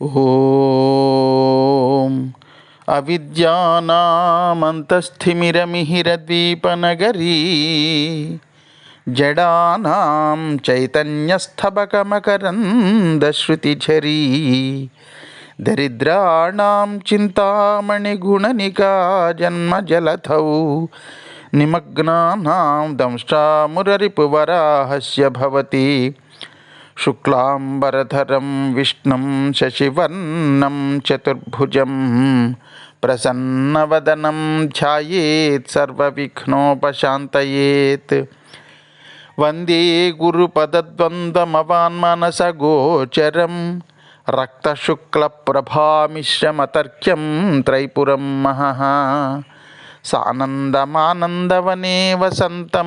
ओम। अविद्यानामन्तस्थिमिरमिहिरद्वीपनगरी जडानां चैतन्यस्थबकमकरन्दश्रुतिझरी दरिद्राणां चिन्तामणिगुणनिका जन्मजलथौ निमग्नानां दंष्टामुररिपुवराहस्य भवति। శుక్లాంబరధరం విష్ణుం శశివర్ణం చతుర్భుజం ప్రసన్నవదనం ధ్యాయేత్ సర్వవిఘ్నోపశాంతయేత్. వందే గురుపదద్వంద్వమవాన్మనసగోచరం రక్తశుక్లప్రభామిశ్రమతర్క్యం త్రైపురం మహః సానందమానందవనే వసంతం.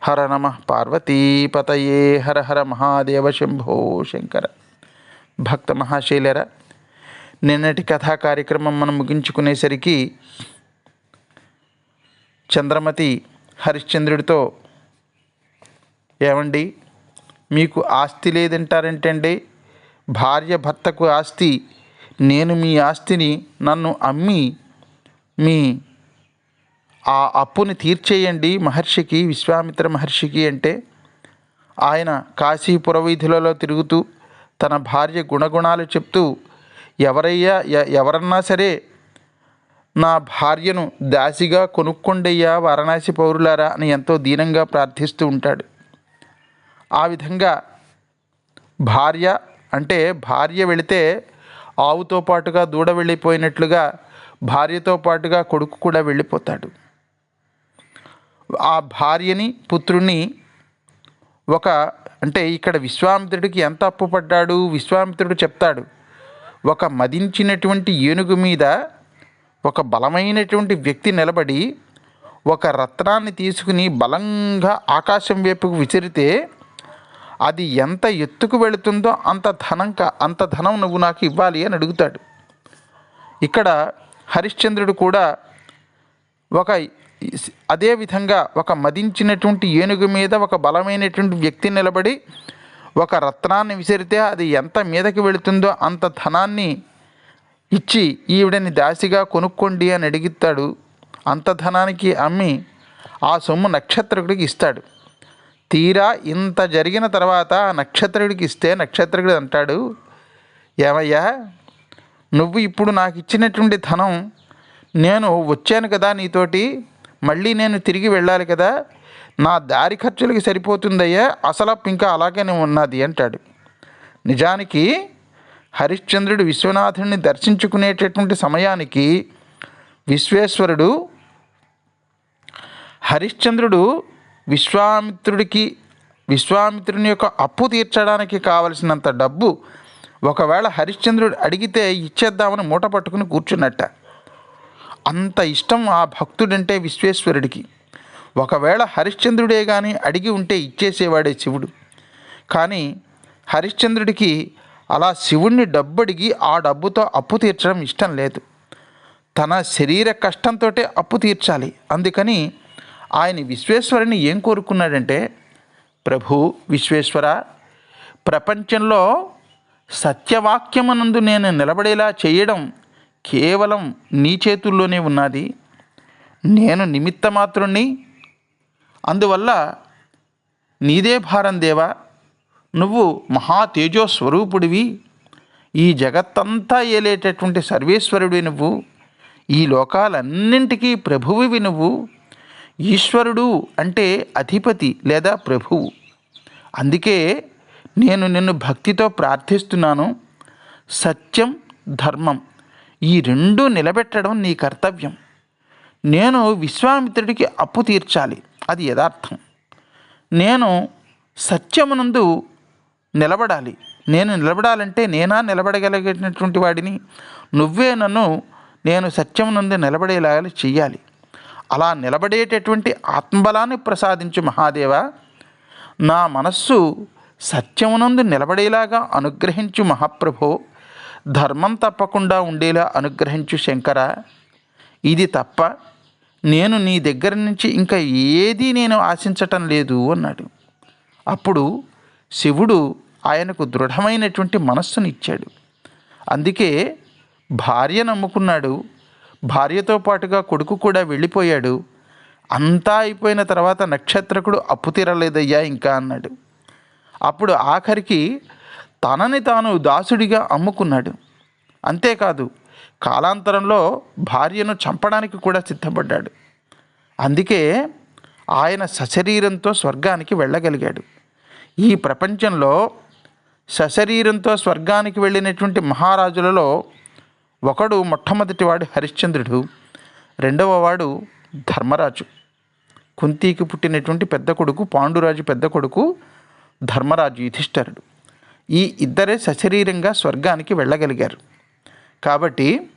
హర నమ పార్వతీపతయే హర హర మహాదేవ శంభో శంకర. భక్త మహాశైలర నిన్నటి కథా కార్యక్రమం మనం ముగించుకునేసరికి చంద్రమతి హరిశ్చంద్రుడితో ఏమండి మీకు ఆస్తి లేదంటారంటండి? భార్య భర్తకు ఆస్తి నేను మీ ఆస్తిని నన్ను అమ్మి మీ ఆ అప్పుని తీర్చేయండి మహర్షికి విశ్వామిత్ర మహర్షికి అంటే ఆయన కాశీ పురవీధులలో తిరుగుతూ తన భార్య గుణగుణాలు చెప్తూ ఎవరయ్యా ఎవరన్నా సరే నా భార్యను దాసిగా కొనుక్కొండయ్యా వారణాసి పౌరులారా అని ఎంతో దీనంగా ప్రార్థిస్తూ ఉంటాడు. ఆ విధంగా భార్య అంటే భార్య వెళితే ఆవుతో పాటుగా దూడ వెళ్ళిపోయినట్లుగా భార్యతో పాటుగా కొడుకు కూడా వెళ్ళిపోతాడు. ఆ భార్యని పుత్రుణ్ణి ఒక అంటే ఇక్కడ విశ్వామిత్రుడికి ఎంత అప్పు పడ్డాడు? విశ్వామిత్రుడు చెప్తాడు ఒక మదించినటువంటి ఏనుగు మీద ఒక బలమైనటువంటి వ్యక్తి నిలబడి ఒక రత్నాన్ని తీసుకుని బలంగా ఆకాశం వైపుకు విసిరితే అది ఎంత ఎత్తుకు వెళుతుందో అంత ధనం అంత ధనం నువ్వు నాకు ఇవ్వాలి అని అడుగుతాడు. ఇక్కడ హరిశ్చంద్రుడు కూడా ఒక అదే విధంగా ఒక మదించినటువంటి ఏనుగు మీద ఒక బలమైనటువంటి వ్యక్తి నిలబడి ఒక రత్నాన్ని విసిరితే అది ఎంత మీదకి వెళుతుందో అంత ధనాన్ని ఇచ్చి ఈవిడని దాసిగా కొనుక్కోండి అని అడిగిస్తాడు. అంత ధనానికి అమ్మి ఆ సొమ్ము నక్షత్రకుడికి ఇస్తాడు. తీరా ఇంత జరిగిన తర్వాత ఆ నక్షత్రుడికి ఇస్తే నక్షత్రుడు అంటాడు ఏమయ్యా నువ్వు ఇప్పుడు నాకు ఇచ్చినటువంటి ధనం నేను వచ్చాను కదా నీతోటి మళ్ళీ నేను తిరిగి వెళ్ళాలి కదా నా దారి ఖర్చులకి సరిపోతుందయ్యా అసలు ఇంకా అలాగనే ఉన్నది అంటాడు. నిజానికి హరిశ్చంద్రుడు విశ్వనాథుడిని దర్శించుకునేటటువంటి సమయానికి విశ్వేశ్వరుడు హరిశ్చంద్రుడు విశ్వామిత్రుడికి విశ్వామిత్రుని యొక్క అప్పు తీర్చడానికి కావలసినంత డబ్బు ఒకవేళ హరిశ్చంద్రుడు అడిగితే ఇచ్చేద్దామని మూట పట్టుకుని కూర్చున్నట్ట. అంత ఇష్టం ఆ భక్తుడంటే విశ్వేశ్వరుడికి. ఒకవేళ హరిశ్చంద్రుడే కానీ అడిగి ఉంటే ఇచ్చేసేవాడే శివుడు. కానీ హరిశ్చంద్రుడికి అలా శివుణ్ణి డబ్బు అడిగి ఆ డబ్బుతో అప్పు తీర్చడం ఇష్టం లేదు. తన శరీర కష్టంతో అప్పు తీర్చాలి. అందుకని ఆయన విశ్వేశ్వరుని ఏం కోరుకున్నాడంటే ప్రభు విశ్వేశ్వర ప్రపంచంలో సత్యవాక్యమునందు నేను నిలబడేలా చేయడం కేవలం నీ చేతుల్లోనే ఉన్నది నేను నిమిత్త మాత్రుణ్ణి అందువల్ల నీదే భారం దేవా నువ్వు మహా తేజో స్వరూపుడివి ఈ జగత్తంతా ఏలేటటువంటి సర్వేశ్వరుడివి నువ్వు ఈ లోకాలన్నింటికీ ప్రభువువి నువ్వు. ఈశ్వరుడు అంటే అధిపతి లేదా ప్రభువు. అందుకే నేను నిన్ను భక్తితో ప్రార్థిస్తున్నాను. సత్యం ధర్మం ఈ రెండు నిలబెట్టడం నీ కర్తవ్యం. నేను విశ్వామిత్రుడికి అప్పు తీర్చాలి. అది యథార్థం. నేను సత్యమునందు నిలబడాలి. నేను నిలబడాలంటే నేనా నిలబడగలిగేటటువంటి వాడిని? నువ్వే నన్ను నేను సత్యం నిలబడేలాగా చెయ్యాలి. అలా నిలబడేటటువంటి ఆత్మబలాన్ని ప్రసాదించు మహాదేవ. నా మనస్సు సత్యమునందు నిలబడేలాగా అనుగ్రహించు మహాప్రభో. ధర్మం తప్పకుండా ఉండేలా అనుగ్రహించు శంకర. ఇది తప్ప నేను నీ దగ్గర నుంచి ఇంకా ఏదీ నేను ఆశించటం లేదు అన్నాడు. అప్పుడు శివుడు ఆయనకు దృఢమైనటువంటి మనస్సును ఇచ్చాడు అందుకే భార్య నమ్ముకున్నాడు. భార్యతో పాటుగా కొడుకు కూడా వెళ్ళిపోయాడు. అంతా అయిపోయిన తర్వాత నక్షత్రకుడు అప్పు తీరలేదయ్యా ఇంకా అన్నాడు. అప్పుడు ఆఖరికి తనని తాను దాసుడిగా అమ్ముకున్నాడు. అంతేకాదు కాలాంతరంలో భార్యను చంపడానికి కూడా సిద్ధపడ్డాడు. అందుకే ఆయన సశరీరంతో స్వర్గానికి వెళ్ళగలిగాడు. ఈ ప్రపంచంలో సశరీరంతో స్వర్గానికి వెళ్ళినటువంటి మహారాజులలో ఒకడు మొట్టమొదటివాడు హరిశ్చంద్రుడు రెండవ వాడు ధర్మరాజు. కుంతికి పుట్టినటువంటి పెద్ద కొడుకు పాండురాజు పెద్ద కొడుకు ధర్మరాజు యుధిష్ఠరుడు. ఈ ఇద్దరే సశరీరంగా స్వర్గానికి వెళ్ళగలిగారు. కాబట్టి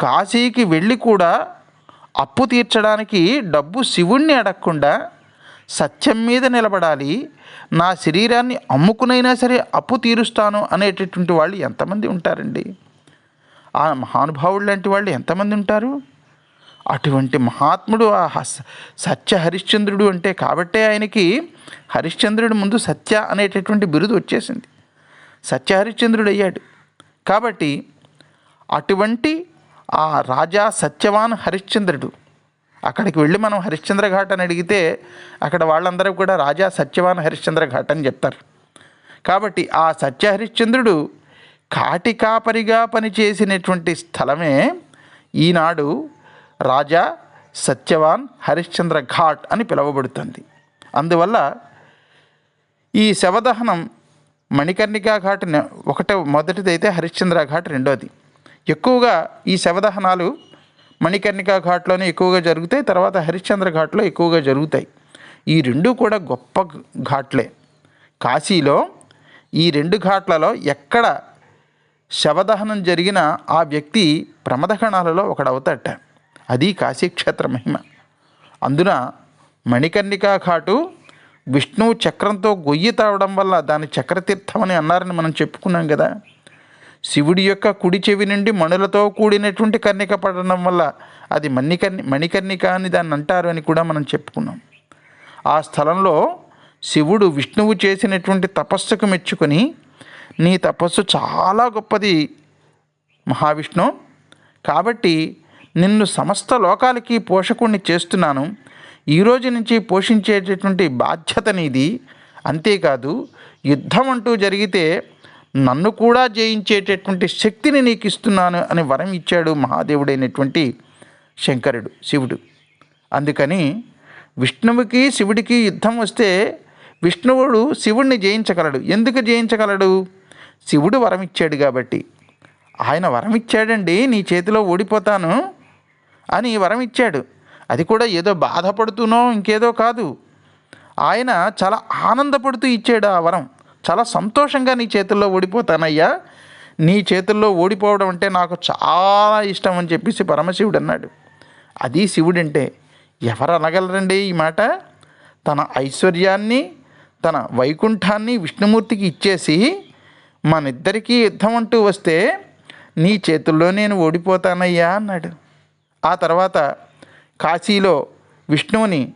కాశీకి వెళ్ళి కూడా అప్పు తీర్చడానికి డబ్బు శివుణ్ణి అడగకుండా సత్యం మీద నిలబడాలి నా శరీరాన్ని అమ్ముకునైనా సరే అప్పు తీరుస్తాను అనేటటువంటి వాళ్ళు ఎంతమంది ఉంటారండి? ఆ మహానుభావుడు లాంటి వాళ్ళు ఎంతమంది ఉంటారు? అటువంటి మహాత్ముడు ఆ హస్- సత్య హరిశ్చంద్రుడు అంటే కాబట్టే ఆయనకి హరిశ్చంద్రుడి ముందు సత్య అనేటటువంటి బిరుదు వచ్చేసింది. సత్య హరిశ్చంద్రుడు అయ్యాడు కాబట్టి అటువంటి ఆ రాజా సత్యవాన్ హరిశ్చంద్రుడు అక్కడికి వెళ్ళి మనం హరిశ్చంద్ర ఘాట్ అని అడిగితే అక్కడ వాళ్ళందరూ కూడా రాజా సత్యవాన్ హరిశ్చంద్ర ఘాట్ అని చెప్తారు. కాబట్టి ఆ సత్య హరిశ్చంద్రుడు కాటికాపరిగా పనిచేసినటువంటి స్థలమే ఈనాడు రాజా సత్యవాన్ హరిశ్చంద్ర ఘాట్ అని పిలువబడుతుంది. అందువల్ల ఈ శవదహనం మణికర్ణికా ఘాట్ ఒకట మొదటిది అయితే హరిశ్చంద్ర ఘాట్ రెండోది. ఎక్కువగా ఈ శవదహనాలు మణికర్ణికా ఘాట్లోనే ఎక్కువగా జరుగుతాయి తర్వాత హరిశ్చంద్ర ఘాట్లో ఎక్కువగా జరుగుతాయి. ఈ రెండు కూడా గొప్ప ఘాట్లే. కాశీలో ఈ రెండు ఘాట్లలో ఎక్కడ శవదహనం జరిగిన ఆ వ్యక్తి ప్రమదగణాలలో ఒకడవుతాట అది కాశీక్షేత్ర మహిమ. అందున మణికర్ణికా ఘాటు విష్ణువు చక్రంతో గొయ్యి తావడం వల్ల దాని చక్రతీర్థం అని అన్నారని మనం చెప్పుకున్నాం కదా. శివుడి యొక్క కుడి చెవి నుండి మణులతో కూడినటువంటి కర్ణిక పడడం వల్ల అది మణికర్ణి మణికర్ణిక అని దాన్ని అంటారు అని కూడా మనం చెప్పుకున్నాం. ఆ స్థలంలో శివుడు విష్ణువు చేసినటువంటి తపస్సుకు మెచ్చుకొని నీ తపస్సు చాలా గొప్పది మహావిష్ణు. కాబట్టి నిన్ను సమస్త లోకాలకి పోషకుణ్ణి చేస్తున్నాను. ఈ రోజు నుంచి పోషించేటటువంటి బాధ్యత నీది. అంతేకాదు యుద్ధం అంటూ జరిగితే నన్ను కూడా జయించేటటువంటి శక్తిని నీకు ఇస్తున్నాను అని వరం ఇచ్చాడు మహాదేవుడైనటువంటి శంకరుడు శివుడు. అందుకని విష్ణువుకి శివుడికి యుద్ధం వస్తే విష్ణువుడు శివుడిని జయించగలడు. ఎందుకు జయించగలడు? శివుడు వరం ఇచ్చాడు కాబట్టి. ఆయన వరం ఇచ్చాడండి నీ చేతిలో ఓడిపోతాను అని వరం ఇచ్చాడు. అది కూడా ఏదో బాధపడుతూనో ఇంకేదో కాదు. ఆయన చాలా ఆనందపడుతూ ఇచ్చాడు ఆ వరం. చాలా సంతోషంగా నీ చేతుల్లో ఓడిపోతానయ్యా. నీ చేతుల్లో ఓడిపోవడం అంటే నాకు చాలా ఇష్టం అని చెప్పేసి పరమశివుడు అన్నాడు. అది శివుడంటే ఎవరు అనగలరండి ఈ మాట? తన ఐశ్వర్యాన్ని తన వైకుంఠాన్ని విష్ణుమూర్తికి ఇచ్చేసి మనిద్దరికీ యుద్ధం అంటూ వస్తే నీ చేతుల్లో నేను ఓడిపోతానయ్యా అన్నాడు. ఆ తర్వాత కాశీలో విష్ణువుని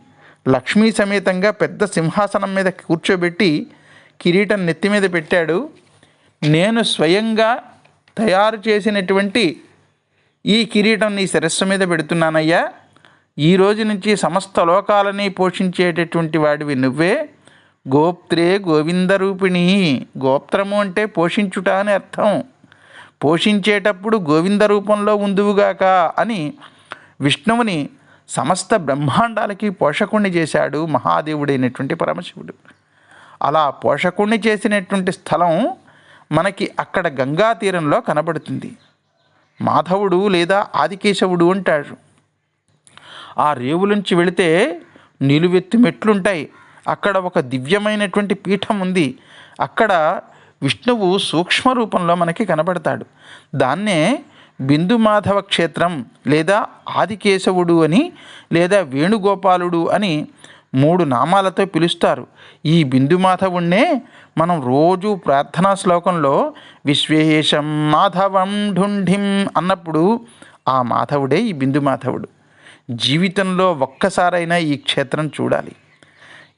లక్ష్మీ సమేతంగా పెద్ద సింహాసనం మీద కూర్చోబెట్టి కిరీటం నెత్తి మీద పెట్టాడు. నేను స్వయంగా తయారు చేసినటువంటి ఈ కిరీటం నీ శిరస్సు మీద పెడుతున్నానయ్యా. ఈ రోజు నుంచి సమస్త లోకాలని పోషించేటటువంటి వాడివి నువ్వే. గోప్త్రే గోవిందరూపిణి గోప్త్రము అంటే పోషించుట అని అర్థం. పోషించేటప్పుడు గోవింద రూపంలో ఉందువుగాక అని విష్ణువుని సమస్త బ్రహ్మాండాలకి పోషకుణ్ణి చేశాడు మహాదేవుడైనటువంటి పరమశివుడు. అలా పోషకుణ్ణి చేసినటువంటి స్థలం మనకి అక్కడ గంగా తీరంలో కనబడుతుంది. మాధవుడు లేదా ఆదికేశవుడు అంటాడు ఆ రేవులుంచి వెళితే నిలువెత్తు మెట్లుంటాయి. అక్కడ ఒక దివ్యమైనటువంటి పీఠం ఉంది. అక్కడ విష్ణువు సూక్ష్మ రూపంలో మనకి కనబడతాడు. దాన్నే బిందుమాధవ క్షేత్రం లేదా ఆదికేశవుడు అని లేదా వేణుగోపాలుడు అని మూడు నామాలతో పిలుస్తారు. ఈ బిందుమాధవుణ్ణే మనం రోజు ప్రార్థనా శ్లోకంలో విశ్వేశం మాధవం ఢుంఢిం అన్నప్పుడు ఆ మాధవుడే ఈ బిందుమాధవుడు. జీవితంలో ఒక్కసారైనా ఈ క్షేత్రం చూడాలి.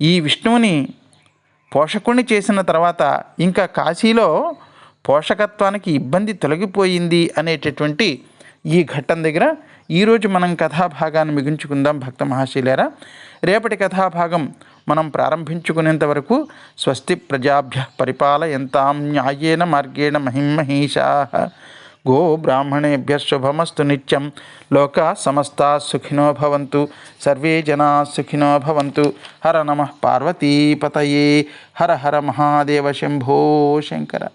ఈ విష్ణువుని పోషకుణ్ణి చేసిన తర్వాత ఇంకా కాశీలో పోషకత్వానికి ఇబ్బంది తొలగిపోయింది అనేటటువంటి ఈ ఘట్టం దగ్గర ఈరోజు మనం కథాభాగాన్ని మిగించుకుందాం భక్త మహాశీలేరా. రేపటి కథాభాగం మనం ప్రారంభించుకునేంత వరకు స్వస్తి ప్రజాభ్య పరిపాలయంతాం న్యాయేన మార్గేణ మహిమహీషా. గో బ్రాహ్మణేభ్య శుభమస్తు నిత్యం. లోకా సమస్తా సుఖినో భవంతు. సర్వే జనా సుఖినో భవంతు. హర నమ పార్వతీపతయే. హర హర మహాదేవ శంభో శంకర.